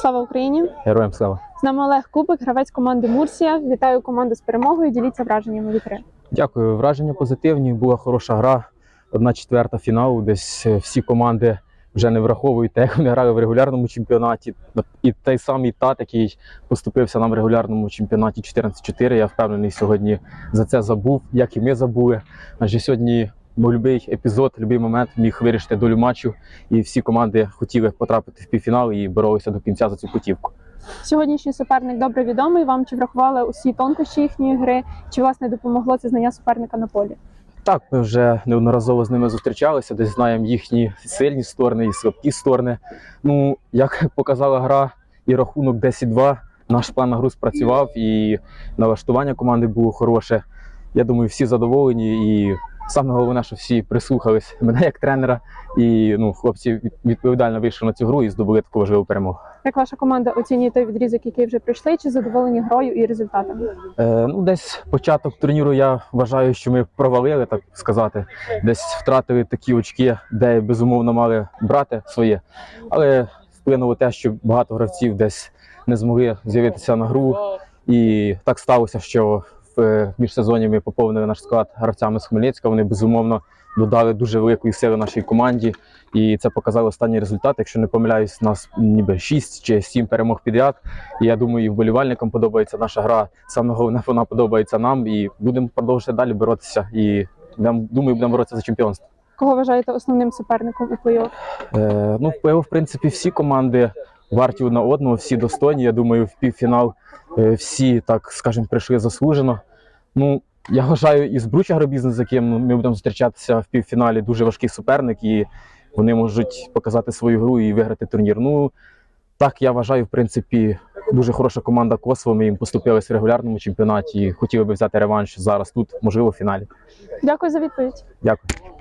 Слава Україні! Героям слава. З нами Олег Кубик, гравець команди Мурсія. Вітаю команду з перемогою. Діліться враженнями від гри. Дякую. Враження позитивні. Була хороша гра. Одна четверта фіналу. Десь е, всі команди вже не враховують те, як вони грали в регулярному чемпіонаті. І той самий тат, який поступився нам в регулярному чемпіонаті 14-4. Я впевнений, сьогодні за це забув, як і ми забули. Адже сьогодні будь-який епізод, будь-який момент міг вирішити долю матчу. І всі команди хотіли потрапити в півфінал і боролися до кінця за цю путівку. Сьогоднішній суперник добре відомий. Вам чи врахували усі тонкощі їхньої гри? Чи власне допомогло це знання суперника на полі? Так, ми вже неодноразово з ними зустрічалися, десь знаємо їхні сильні сторони і слабкі сторони. Ну, як показала гра і рахунок 10-2, наш план на гру спрацював і налаштування команди було хороше. Я думаю, всі задоволені і саме головне, що всі прислухались мене як тренера. І ну, хлопці відповідально вийшли на цю гру і здобули таку важливу перемогу. Як ваша команда оцінює той відрізок, який вже пройшли, чи задоволені грою і результатами? Е, ну, десь початок турніру я вважаю, що ми провалили, так сказати. Десь втратили такі очки, де безумовно мали брати своє. Але вплинуло те, що багато гравців десь не змогли з'явитися на гру. І так сталося, що в е, міжсезоні ми поповнили наш склад гравцями з Хмельницька. Вони безумовно додали дуже великої сили нашій команді. І це показали останній результат. Якщо не помиляюсь, нас ніби 6 чи 7 перемог підряд. І я думаю, і вболівальникам подобається наша гра. Саме головне, вона подобається нам. І будемо продовжувати далі боротися. І думаю, будемо боротися за чемпіонство. Кого вважаєте основним суперником у плей-офф? Е, ну, в плей-офф, в принципі, всі команди варті одна одного, всі достойні. Я думаю, в півфінал всі, так скажемо, прийшли заслужено. Ну, я вважаю, і з Бруч агробізнес, з яким ми будемо зустрічатися в півфіналі, дуже важкий суперник, і вони можуть показати свою гру і виграти турнір. Ну, так, я вважаю, в принципі, дуже хороша команда Косово. Ми їм поступилися в регулярному чемпіонаті і хотіли би взяти реванш зараз тут, можливо, в фіналі. Дякую за відповідь. Дякую.